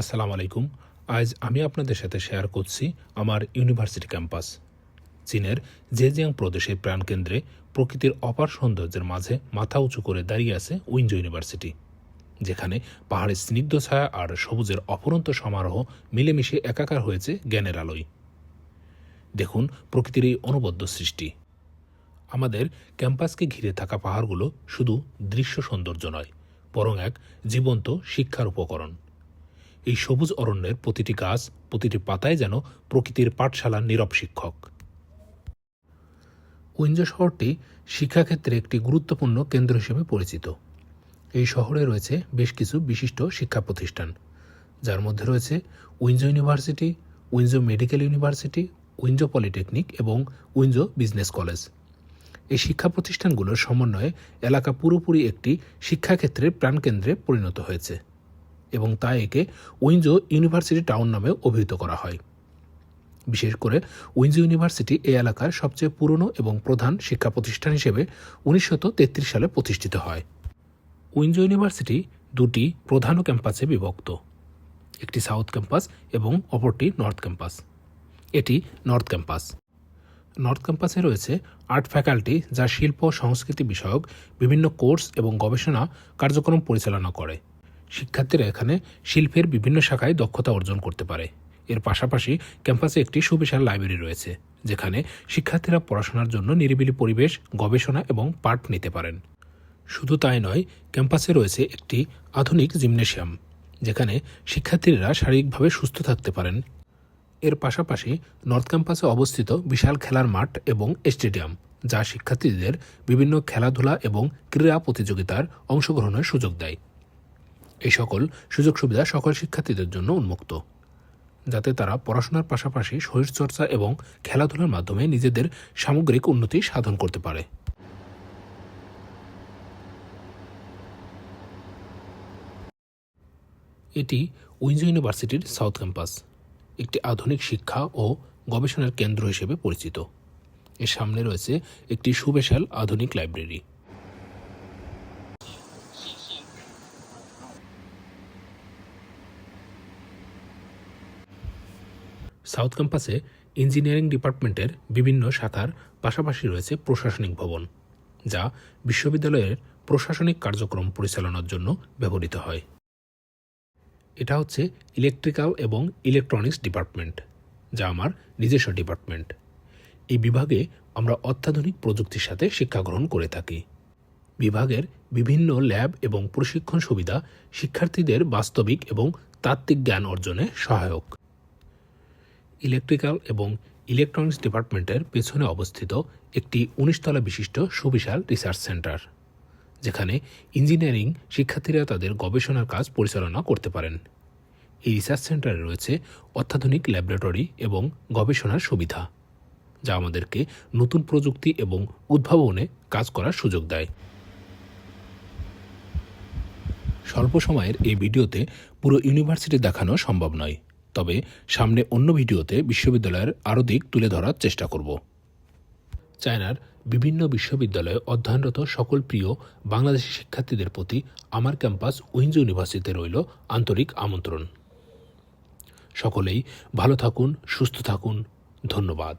আসসালামু আলাইকুম। আজ আমি আপনাদের সাথে শেয়ার করছি আমার ইউনিভার্সিটি ক্যাম্পাস চীনের জেজিয়াং প্রদেশের প্রাণকেন্দ্রে প্রকৃতির অপার সৌন্দর্যের মাঝে মাথা উঁচু করে দাঁড়িয়ে আছে উইঞ্জো ইউনিভার্সিটি যেখানে পাহাড়ের স্নিগ্ধ ছায়া আর সবুজের অপরন্ত সমারোহ মিলেমিশে একাকার হয়েছে জ্ঞানের আলোয়। দেখুন প্রকৃতির এই অনবদ্য সৃষ্টি। আমাদের ক্যাম্পাসকে ঘিরে থাকা পাহাড়গুলো শুধু দৃশ্য সৌন্দর্য নয়, বরং এক জীবন্ত শিক্ষার উপকরণ। এই সবুজ অরণ্যের প্রতিটি গাছ, প্রতিটি পাতায় যেন প্রকৃতির পাঠশালার নীরব শিক্ষক। উইঞ্জো শহরটি শিক্ষাক্ষেত্রে একটি গুরুত্বপূর্ণ কেন্দ্র হিসেবে পরিচিত। এই শহরে রয়েছে বেশ কিছু বিশিষ্ট শিক্ষা প্রতিষ্ঠান। যার মধ্যে রয়েছে Wenzhou university Wenzhou medical university Wenzhou polytechnic এবং উইঞ্জো বিজনেস কলেজ। এই শিক্ষা প্রতিষ্ঠানগুলোর সমন্বয়ে এলাকা পুরোপুরি একটি শিক্ষাক্ষেত্রের প্রাণকেন্দ্রে পরিণত হয়েছে। এবং তাই একে উইঞ্জো ইউনিভার্সিটি টাউন নামে অভিহিত করা হয়। বিশেষ করে উইঞ্জো ইউনিভার্সিটি এই এলাকার সবচেয়ে পুরনো এবং প্রধান শিক্ষা প্রতিষ্ঠান হিসেবে উনিশশো সালে প্রতিষ্ঠিত হয়। উইঞ্জো ইউনিভার্সিটি দুটি প্রধান ক্যাম্পাসে বিভক্ত, একটি সাউথ ক্যাম্পাস এবং অপরটি নর্থ ক্যাম্পাস। এটি নর্থ ক্যাম্পাস। নর্থ ক্যাম্পাসে রয়েছে আর্ট ফ্যাকাল্টি যা শিল্প সংস্কৃতি বিষয়ক বিভিন্ন কোর্স এবং গবেষণা কার্যক্রম পরিচালনা করে। শিক্ষার্থীরা এখানে শিল্পের বিভিন্ন শাখায় দক্ষতা অর্জন করতে পারে। এর পাশাপাশি ক্যাম্পাসে একটি সুবিশাল লাইব্রেরি রয়েছে, যেখানে শিক্ষার্থীরা পড়াশোনার জন্য নিরিবিলি পরিবেশ, গবেষণা এবং পাঠ নিতে পারেন। শুধু তাই নয়, ক্যাম্পাসে রয়েছে একটি আধুনিক জিমনেশিয়াম, যেখানে শিক্ষার্থীরা শারীরিকভাবে সুস্থ থাকতে পারেন। এর পাশাপাশি নর্থ ক্যাম্পাসে অবস্থিত বিশাল খেলার মাঠ এবং স্টেডিয়াম, যা শিক্ষার্থীদের বিভিন্ন খেলাধুলা এবং ক্রীড়া প্রতিযোগিতার অংশগ্রহণের সুযোগ দেয়। এই সকল সুযোগ সুবিধা সকল শিক্ষার্থীদের জন্য উন্মুক্ত। যাতে তারা পড়াশোনার পাশাপাশি শরীরচর্চা এবং খেলাধুলার মাধ্যমে নিজেদের সামগ্রিক উন্নতি সাধন করতে পারে। এটি উইন্সো ইউনিভার্সিটির সাউথ ক্যাম্পাস, একটি আধুনিক শিক্ষা ও গবেষণার কেন্দ্র হিসেবে পরিচিত। এর সামনে রয়েছে একটি সুবিশাল আধুনিক লাইব্রেরি। সাউথ ক্যাম্পাসে ইঞ্জিনিয়ারিং ডিপার্টমেন্টের বিভিন্ন শাখার পাশাপাশি রয়েছে প্রশাসনিক ভবন, যা বিশ্ববিদ্যালয়ের প্রশাসনিক কার্যক্রম পরিচালনার জন্য ব্যবহৃত হয়। এটা হচ্ছে ইলেকট্রিক্যাল এবং ইলেকট্রনিক্স ডিপার্টমেন্ট, যা আমার নিজস্ব ডিপার্টমেন্ট। এই বিভাগে আমরা অত্যাধুনিক প্রযুক্তির সাথে শিক্ষা গ্রহণ করে থাকি। বিভাগের বিভিন্ন ল্যাব এবং প্রশিক্ষণ সুবিধা শিক্ষার্থীদের বাস্তবিক এবং তাত্ত্বিক জ্ঞান অর্জনে সহায়ক। ইলেকট্রিক্যাল এবং ইলেকট্রনিক্স ডিপার্টমেন্টের পেছনে অবস্থিত একটি উনিশতলা বিশিষ্ট সুবিশাল রিসার্চ সেন্টার, যেখানে ইঞ্জিনিয়ারিং শিক্ষার্থীরা তাদের গবেষণার কাজ পরিচালনা করতে পারেন। এই রিসার্চ সেন্টারে রয়েছে অত্যাধুনিক ল্যাবরেটরি এবং গবেষণার সুবিধা, যা আমাদেরকে নতুন প্রযুক্তি এবং উদ্ভাবনে কাজ করার সুযোগ দেয়। স্বল্প সময়ের এই ভিডিওতে পুরো ইউনিভার্সিটি দেখানো সম্ভব নয়। তবে সামনে অন্য ভিডিওতে বিশ্ববিদ্যালয়ের আরও দিক তুলে ধরার চেষ্টা করব। চায়নার বিভিন্ন বিশ্ববিদ্যালয়ে অধ্যয়নরত সকল প্রিয় বাংলাদেশি শিক্ষার্থীদের প্রতি আমার ক্যাম্পাস উইন্স ইউনিভার্সিটিতে রইল আন্তরিক আমন্ত্রণ। সকলেই ভালো থাকুন, সুস্থ থাকুন। ধন্যবাদ।